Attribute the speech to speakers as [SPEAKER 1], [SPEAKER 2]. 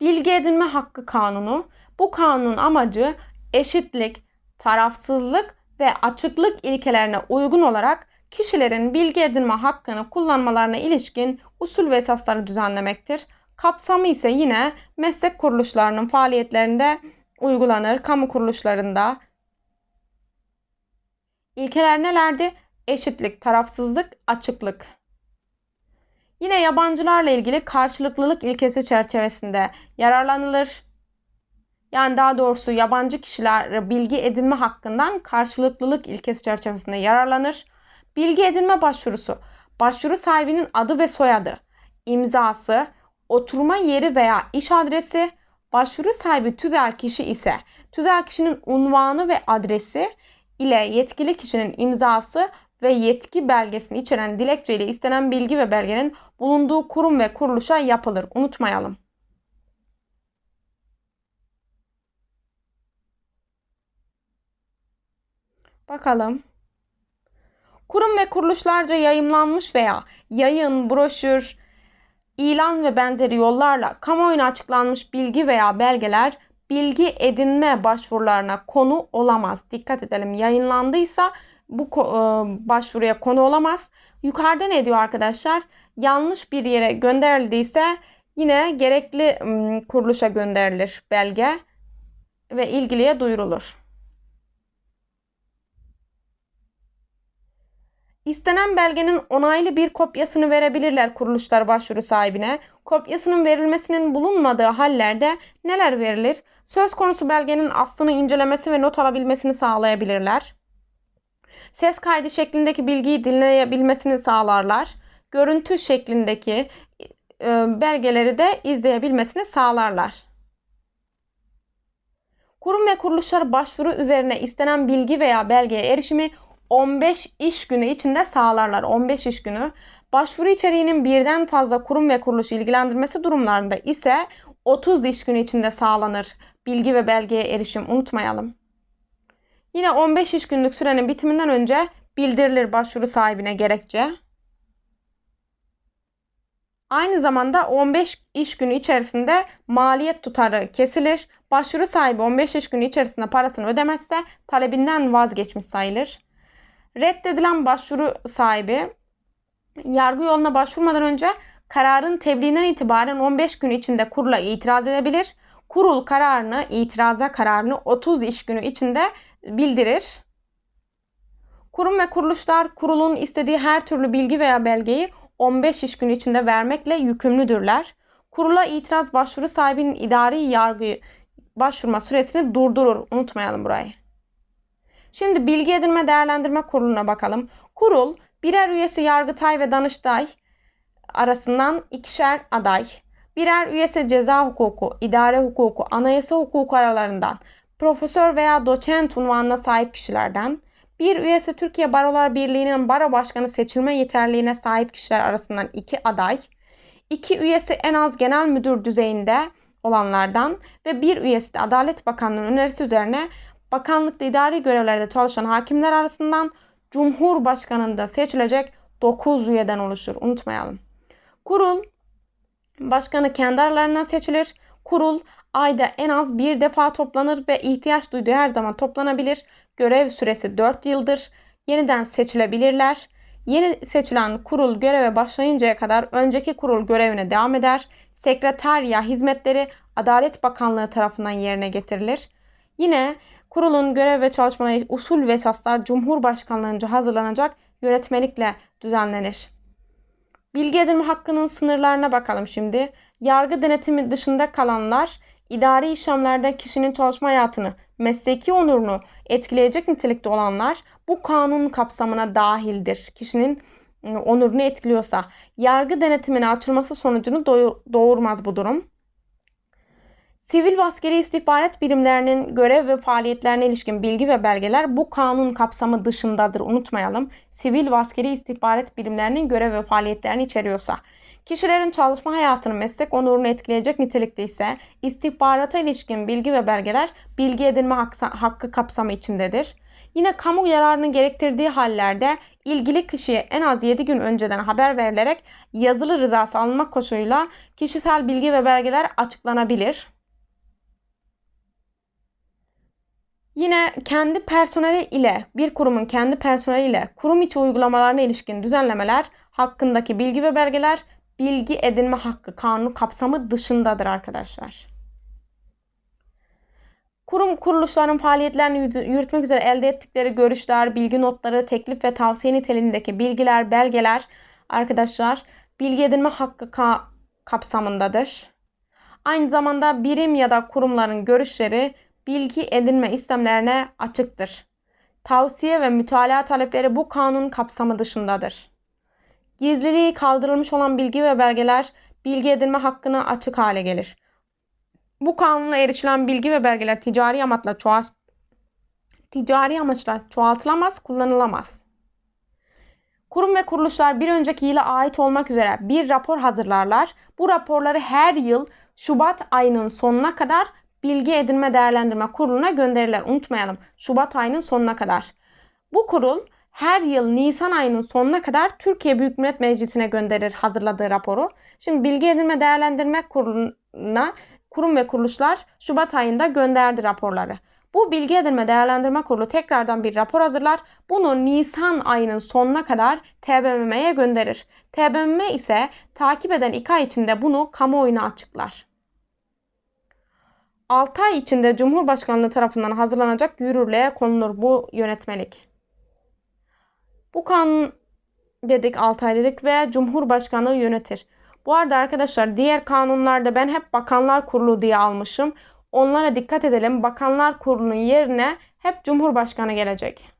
[SPEAKER 1] Bilgi edinme hakkı kanunu. Bu kanunun amacı eşitlik, tarafsızlık ve açıklık ilkelerine uygun olarak kişilerin bilgi edinme hakkını kullanmalarına ilişkin usul ve esasları düzenlemektir. Kapsamı ise yine meslek kuruluşlarının faaliyetlerinde uygulanır, kamu kuruluşlarında. İlkeler nelerdi? Eşitlik, tarafsızlık, açıklık. Yine yabancılarla ilgili karşılıklılık ilkesi çerçevesinde yararlanılır. Yani daha doğrusu yabancı kişiler bilgi edinme hakkından karşılıklılık ilkesi çerçevesinde yararlanır. Bilgi edinme başvurusu. Başvuru sahibinin adı ve soyadı, imzası, oturma yeri veya iş adresi, başvuru sahibi tüzel kişi ise tüzel kişinin unvanı ve adresi ile yetkili kişinin imzası ve yetki belgesini içeren dilekçe ile istenen bilgi ve belgenin bulunduğu kurum ve kuruluşa yapılır. Unutmayalım. Bakalım. Kurum ve kuruluşlarca yayımlanmış veya yayın, broşür, ilan ve benzeri yollarla kamuoyuna açıklanmış bilgi veya belgeler bilgi edinme başvurularına konu olamaz. Dikkat edelim. Yayınlandıysa bu e, başvuruya konu olamaz. Yukarıda ne diyor arkadaşlar? Yanlış bir yere gönderildiyse yine gerekli kuruluşa gönderilir belge ve ilgiliye duyurulur. İstenen belgenin onaylı bir kopyasını verebilirler kuruluşlar başvuru sahibine. Kopyasının verilmesinin bulunmadığı hallerde neler verilir? Söz konusu belgenin aslını incelemesi ve not alabilmesini sağlayabilirler. Ses kaydı şeklindeki bilgiyi dinleyebilmesini sağlarlar. Görüntü şeklindeki e, belgeleri de izleyebilmesini sağlarlar. Kurum ve kuruluşlar başvuru üzerine istenen bilgi veya belgeye erişimi 15 iş günü içinde sağlarlar. 15 iş günü. Başvuru içeriğinin birden fazla kurum ve kuruluş ilgilendirmesi durumlarında ise 30 iş günü içinde sağlanır. Bilgi ve belgeye erişim unutmayalım. Yine 15 iş günlük sürenin bitiminden önce bildirilir başvuru sahibine gerekçe. Aynı zamanda 15 iş günü içerisinde maliyet tutarı kesilir. Başvuru sahibi 15 iş günü içerisinde parasını ödemezse talebinden vazgeçmiş sayılır. Reddedilen başvuru sahibi yargı yoluna başvurmadan önce kararın tebliğinden itibaren 15 gün içinde kurula itiraz edebilir. Kurul kararını, itiraza kararını 30 iş günü içinde bildirir. Kurum ve kuruluşlar kurulun istediği her türlü bilgi veya belgeyi 15 iş günü içinde vermekle yükümlüdürler. Kurula itiraz başvuru sahibinin idari yargı başvurma süresini durdurur. Unutmayalım burayı. Şimdi bilgi edinme değerlendirme kuruluna bakalım. Kurul birer üyesi Yargıtay ve Danıştay arasından ikişer aday, birer üyesi ceza hukuku, idare hukuku, anayasa hukuku aralarından profesör veya doçent unvanına sahip kişilerden, bir üyesi Türkiye Barolar Birliği'nin baro başkanı seçilme yeterliğine sahip kişiler arasından iki aday, iki üyesi en az genel müdür düzeyinde olanlardan ve bir üyesi de Adalet Bakanlığı'nın önerisi üzerine bakanlıkta idari görevlerde çalışan hakimler arasından Cumhurbaşkanı'nda seçilecek 9 üyeden oluşur. Unutmayalım. Kurul başkanı kendi aralarından seçilir. Kurul ayda en az bir defa toplanır ve ihtiyaç duyduğu her zaman toplanabilir. Görev süresi 4 yıldır. Yeniden seçilebilirler. Yeni seçilen kurul göreve başlayıncaya kadar önceki kurul görevine devam eder. Sekreterya hizmetleri Adalet Bakanlığı tarafından yerine getirilir. Yine kurulun görev ve çalışmaları usul ve esaslar Cumhurbaşkanlığınca hazırlanacak yönetmelikle düzenlenir. Bilgi edinme hakkının sınırlarına bakalım şimdi. Yargı denetimi dışında kalanlar idari işlemlerde kişinin çalışma hayatını, mesleki onurunu etkileyecek nitelikte olanlar bu kanun kapsamına dahildir. Kişinin ıı, onurunu etkiliyorsa yargı denetimine açılması sonucunu doğurmaz bu durum. Sivil ve askeri istihbarat birimlerinin görev ve faaliyetlerine ilişkin bilgi ve belgeler bu kanun kapsamı dışındadır. Unutmayalım. Sivil ve askeri istihbarat birimlerinin görev ve faaliyetlerini içeriyorsa. Kişilerin çalışma hayatını, meslek onurunu etkileyecek nitelikte ise istihbarata ilişkin bilgi ve belgeler bilgi edinme hakkı kapsamı içindedir. Yine kamu yararını gerektirdiği hallerde ilgili kişiye en az 7 gün önceden haber verilerek yazılı rızası alınmak koşuluyla kişisel bilgi ve belgeler açıklanabilir. Yine kendi personeli ile bir kurumun kendi personeli ile kurum içi uygulamalarına ilişkin düzenlemeler hakkındaki bilgi ve belgeler bilgi edinme hakkı kanunu kapsamı dışındadır arkadaşlar. Kurum kuruluşların faaliyetlerini yürütmek üzere elde ettikleri görüşler, bilgi notları, teklif ve tavsiye niteliğindeki bilgiler, belgeler arkadaşlar bilgi edinme hakkı ka- kapsamındadır. Aynı zamanda birim ya da kurumların görüşleri bilgi edinme istemlerine açıktır. Tavsiye ve mütalaa talepleri bu kanun kapsamı dışındadır. Gizliliği kaldırılmış olan bilgi ve belgeler bilgi edinme hakkına açık hale gelir. Bu kanunla erişilen bilgi ve belgeler ticari amaçla çoğalt ticari amaçla çoğaltılamaz, kullanılamaz. Kurum ve kuruluşlar bir önceki yıla ait olmak üzere bir rapor hazırlarlar. Bu raporları her yıl Şubat ayının sonuna kadar Bilgi Edinme Değerlendirme Kurulu'na gönderirler. Unutmayalım. Şubat ayının sonuna kadar. Bu kurul her yıl Nisan ayının sonuna kadar Türkiye Büyük Millet Meclisi'ne gönderir hazırladığı raporu. Şimdi Bilgi Edinme Değerlendirme Kurulu'na kurum ve kuruluşlar Şubat ayında gönderdi raporları. Bu Bilgi Edinme Değerlendirme Kurulu tekrardan bir rapor hazırlar. Bunu Nisan ayının sonuna kadar TBMM'ye gönderir. TBMM ise takip eden 2 ay içinde bunu kamuoyuna açıklar. 6 ay içinde Cumhurbaşkanlığı tarafından hazırlanacak yürürlüğe konulur bu yönetmelik. Bu kanun dedik 6 ay dedik ve Cumhurbaşkanlığı yönetir. Bu arada arkadaşlar diğer kanunlarda ben hep Bakanlar Kurulu diye almışım. Onlara dikkat edelim. Bakanlar Kurulu'nun yerine hep Cumhurbaşkanı gelecek.